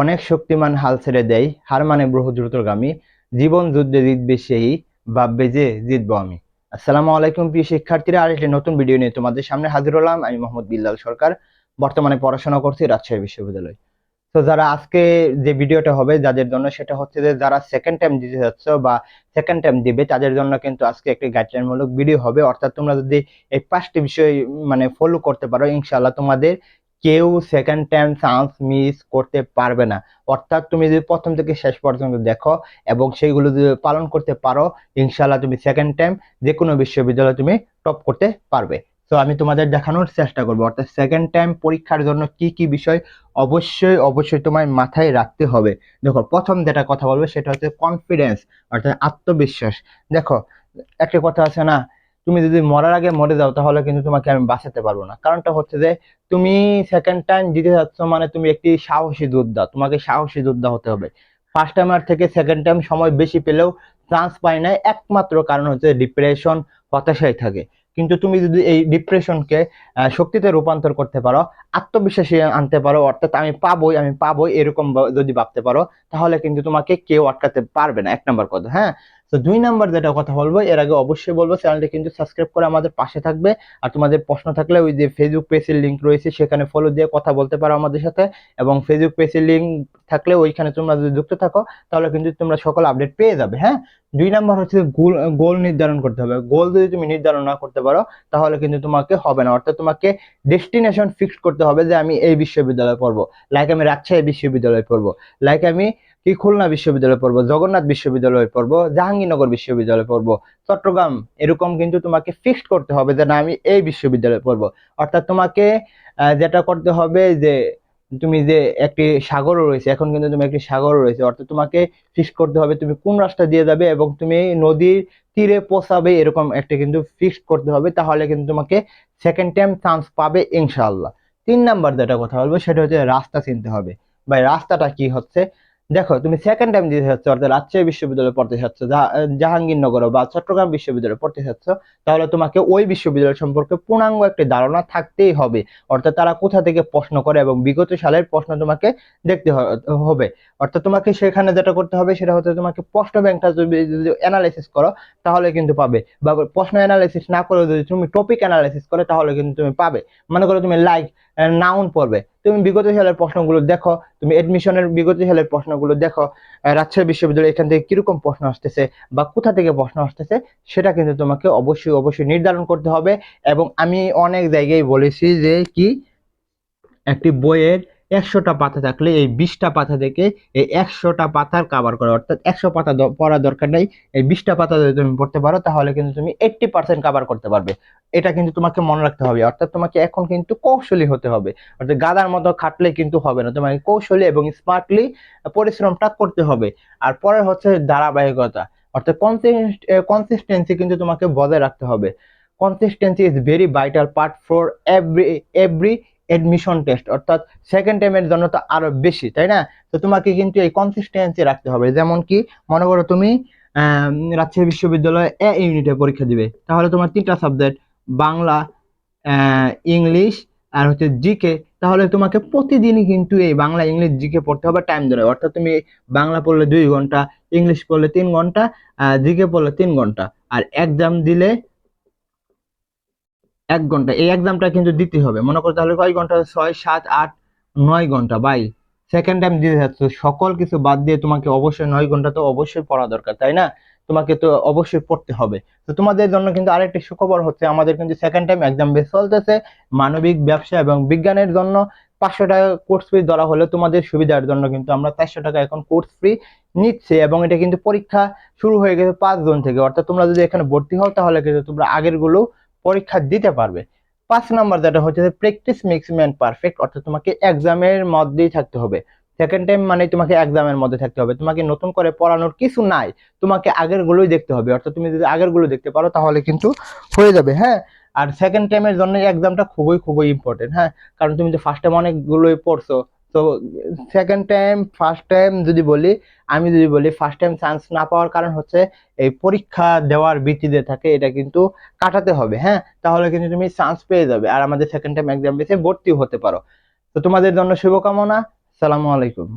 অনেক শক্তিমান হাল ছেড়ে দেয়, হার মানে বহু দ্রুতগামী, জীবন যুদ্ধে জিতবে সেই, ভাববে যে জিতবো আমি। আসসালামু আলাইকুম প্রিয় শিক্ষার্থীরা আর একটি নতুন ভিডিও নিয়ে তোমাদের সামনে হাজির হলাম। আমি মোহাম্মদ বিল্লাল সরকার, বর্তমানে পড়াশোনা করছি রাজশাহী বিশ্ববিদ্যালয়। তো যারা আজকে যে ভিডিওটা হবে যাদের জন্য সেটা হচ্ছে যে যারা সেকেন্ড টাইম দিতে যাচ্ছ বা সেকেন্ড টাইম দিবে, তাদের জন্য কিন্তু আজকে একটি গাইডলাইন মূলক ভিডিও হবে। অর্থাৎ তোমরা যদি এই পাঁচটি বিষয় মানে ফলো করতে পারো, ইনশাআল্লাহ তোমাদের কেউ সেকেন্ড টাইম চান্স মিস করতে পারবে না। অর্থাৎ তুমি যদি প্রথম থেকে শেষ পর্যন্ত দেখো এবং সেইগুলো যদি পালন করতে পারো, ইনশাআল্লাহ তুমি সেকেন্ড টাইম যে কোনো বিশ্ববিদ্যালয়ে তুমি টপ করতে পারবে। তো আমি তোমাদের দেখানোর চেষ্টা করব। অর্থাৎ সেকেন্ড টাইম পরীক্ষার জন্য কি কি বিষয় অবশ্যই অবশ্যই তোমার মাথায় রাখতে হবে। দেখো, প্রথম যেটা কথা বলবে সেটা হচ্ছে কনফিডেন্স অর্থাৎ আত্মবিশ্বাস। দেখো, একটা কথা আছে না তুমি যদি মরার আগে মরে যাও, তাহলে কিন্তু তোমাকে আমি বাঁচাতে পারব না। কারণটা হচ্ছে যে, তুমি সেকেন্ড টাইম জিতে যাচ্ছ মানে তুমি একটি সাহসী যোদ্ধা, তোমাকে সাহসী যোদ্ধা হতে হবে। ফার্স্ট টাইমার থেকে সেকেন্ড টাইম সময় বেশি পেলেও চান্স পায় না একমাত্র কারণ হচ্ছে ডিপ্রেশন হতাশায় থাকে। কিন্তু তুমি যদি এই ডিপ্রেশনকে শক্তিতে রূপান্তর করতে পারো, আত্মবিশ্বাসী আনতে পারো, অর্থাৎ আমি পাবোই আমি পাবোই এরকম যদি ভাবতে পারো, তাহলে কিন্তু তোমাকে কেউ আটকাতে পারবে না। এক নম্বর কথা হ্যাঁ? তো দুই নাম্বার যেটা কথা বলব, এর আগে অবশ্যই বলব চ্যানেলটি কিন্তু সাবস্ক্রাইব করে আমাদের পাশে থাকবে। আর তোমাদের প্রশ্ন থাকলে ওই যে ফেসবুক পেজের লিংক রয়েছে, সেখানে ফলো দিয়ে কথা বলতে পারো আমাদের সাথে। এবং ফেসবুক পেজের লিংক থাকলে ওইখানে তোমরা যদি যুক্ত থাকো, তাহলে কিন্তু তোমরা সকল আপডেট পেয়ে যাবে হ্যাঁ? দুই নাম্বার হচ্ছে গোল গোল নির্ধারণ করতে হবে। গোল যদি তুমি নির্ধারণ না করতে পারো, তাহলে কিন্তু তোমাকে হবে না। অর্থাৎ তোমাকে ডেস্টিনেশন ফিক্সড করতে হবে যে আমি এই বিশ্ববিদ্যালয়ে পড়ব। লাইক আমি রাজশাহী বিশ্ববিদ্যালয়ে পড়ব। লাইক আমি কি খুলনা বিশ্ববিদ্যালয়ে পড়ব, জগন্নাথ বিশ্ববিদ্যালয়ে পড়ব, জাহাঙ্গীরনগর বিশ্ববিদ্যালয়ে পড়ব, চট্টগ্রাম এরকম কিন্তু তোমাকে ফিক্সড করতে হবে যে না, আমি এই বিশ্ববিদ্যালয়ে পড়ব। অর্থাৎ তোমাকে যেটা করতে হবে যে, তুমি যে একটি সাগরও রয়েছে, এখন কিন্তু তুমি একটি সাগরও রয়েছে, অর্থাৎ তোমাকে ফিক্সড করতে হবে তুমি কোন রাস্তা দিয়ে যাবে এবং তুমি নদীর তীরে পৌঁছাবে এরকম একটা কিন্তু ফিক্সড করতে হবে, তাহলে কিন্তু তোমাকে সেকেন্ড টাইম চান্স পাবে ইনশাল্লাহ তিন নাম্বার যেটা কথা বলব, সেটা হচ্ছে রাস্তা চিনতে হবে। বা রাস্তাটা কি হচ্ছে? দেখো, তুমি সেকেন্ড টাইম দিতে চাচ্ছ, অর্থাৎ রাজশাহী বিশ্ববিদ্যালয়ে পড়তে চাচ্ছ জাহাঙ্গীরনগর বা চট্টগ্রাম বিশ্ববিদ্যালয়ে পড়তে চাচ্ছ, তাহলে তোমাকে ওই বিশ্ববিদ্যালয় সম্পর্কে পূর্ণাঙ্গ একটি ধারণা থাকতেই হবে। অর্থাৎ তারা কোথা থেকে প্রশ্ন করে এবং বিগত সালের প্রশ্ন তোমাকে দেখতে হবে। অর্থাৎ তোমাকে সেখানে যেটা করতে হবে, সেটা হচ্ছে তোমাকে প্রশ্ন ব্যাংকটা যদি অ্যানালাইসিস করো, তাহলে কিন্তু পাবে। বা প্রশ্ন অ্যানালাইসিস না করে যদি তুমি টপিক অ্যানালাইসিস করো, তাহলে কিন্তু তুমি পাবে। মনে করো তুমি লাইক নাউন পড়বে। তুমি বিগত সালের প্রশ্নগুলো দেখো, তুমি এডমিশনের বিগত সালের প্রশ্নগুলো দেখো রাজশাহী বিশ্ববিদ্যালয় এখান থেকে কীরকম প্রশ্ন আসতেছে বা কোথা থেকে প্রশ্ন আসতেছে, সেটা কিন্তু তোমাকে অবশ্যই অবশ্যই নির্ধারণ করতে হবে। এবং আমি অনেক জায়গায় বলেছি যে কি, একটি বইয়ের একশোটা পাতা থাকলে এই বিশটা পাতা থেকে এই একশোটা পাতার কাভার করে। অর্থাৎ একশো পাতা পড়ার দরকার নেই, এই বিশটা পাতা যদি তুমি পড়তে পারো, তাহলে কিন্তু তুমি এইট্টি পার্সেন্ট কাভার করতে পারবে। এটা কিন্তু তোমাকে মনে রাখতে হবে। অর্থাৎ তোমাকে এখন কিন্তু কৌশলী হতে হবে। অর্থাৎ গাদার মতো খাটলে কিন্তু হবে না। তোমাকে কৌশলী এবং স্মার্টলি পরিশ্রমটা করতে হবে। আর পরে হচ্ছে ধারাবাহিকতা। অর্থাৎ কনসিস্টেন্সি কিন্তু তোমাকে বজায় রাখতে হবে। Consistency is very vital part for every every admission test অর্থাৎ সেকেন্ড টাইমের জন্য তো আরও বেশি, তাই না? তো তোমাকে কিন্তু এই কনসিস্টেন্সি রাখতে হবে। যেমন কি, মনে করো তুমি রাজশাহী বিশ্ববিদ্যালয়ে এ ইউনিটে পরীক্ষা দিবে। তাহলে তোমার তিনটা সাবজেক্ট বাংলা ইংলিশ আর হচ্ছে জিকে তাহলে তোমাকে প্রতিদিনই কিন্তু এই বাংলা, ইংলিশ জিকে পড়তে হবে টাইম ধরে। অর্থাৎ তুমি বাংলা পড়লে দুই ঘণ্টা, ইংলিশ পড়লে তিন ঘণ্টা জিকে পড়লে তিন ঘণ্টা। আর এক্সাম দিলে এক ঘণ্টা। এই এক্সামটা কিন্তু দিতে হবে। মনে করো তাহলে কয় ঘণ্টা? ছয়, সাত, আট, নয় ঘণ্টা। বাই। সেকেন্ড টাইম দিতে যাচ্ছ। সকল কিছু বাদ দিয়ে তোমাকে অবশ্যই নয় ঘণ্টা তো অবশ্যই পড়া দরকার, তাই না? তোমাকে তো অবশ্যই পড়তে হবে। তো তোমাদের জন্য কিন্তু আরেকটি সুখবর হচ্ছে, আমাদের কিন্তু সেকেন্ড টাইম এক্সাম বেস চলতেছে। মানবিক ব্যবসা এবং বিজ্ঞানের জন্য পাঁচশো টাকা কোর্স ফি ধরা হলে তোমাদের সুবিধার জন্য কিন্তু আমরা চারশো টাকা এখন কোর্স ফি নিচ্ছে এবং এটা কিন্তু পরীক্ষা শুরু হয়ে গেছে পাঁচ জুন থেকে। অর্থাৎ তোমরা যদি এখানে ভর্তি হও তাহলে কিন্তু তোমরা আগেরগুলো পরীক্ষা দিতে পারবে। পাঁচ নাম্বার যেটা হচ্ছে প্র্যাকটিস মেক্স ম্যান পারফেক্ট অর্থাৎ তোমাকে এক্সামের মধ্যেই থাকতে হবে। সেকেন্ড টাইম মানে তোমাকে এক্সামের মধ্যে থাকতে হবে। তোমাকে নতুন করে পড়ানোর কিছু নাই। তোমাকে আগের গুলোই দেখতে হবে। অর্থাৎ তুমি যদি আগেরগুলো দেখতে পারো, তাহলে কিন্তু হয়ে যাবে হ্যাঁ? আর সেকেন্ড টাইমের জন্য এক্সামটা খুবই খুবই ইম্পর্টেন্ট হ্যাঁ? কারণ তুমি তো ফার্স্ট টাইম অনেকগুলোই পড়ছো। তো সেকেন্ড টাইম ফার্স্ট টাইম যদি বলি, আমি যদি বলি ফার্স্ট টাইম চান্স না পাওয়ার কারণ হচ্ছে এই পরীক্ষা দেওয়ার ভিত্তিতে থাকে, এটা কিন্তু কাটাতে হবে হ্যাঁ? তাহলে কিন্তু তুমি চান্স পেয়ে যাবে। আর আমাদের সেকেন্ড টাইম এক্সাম বেসে ভর্তি হতে পারো। তো তোমাদের জন্য শুভকামনা। সালামু আলাইকুম।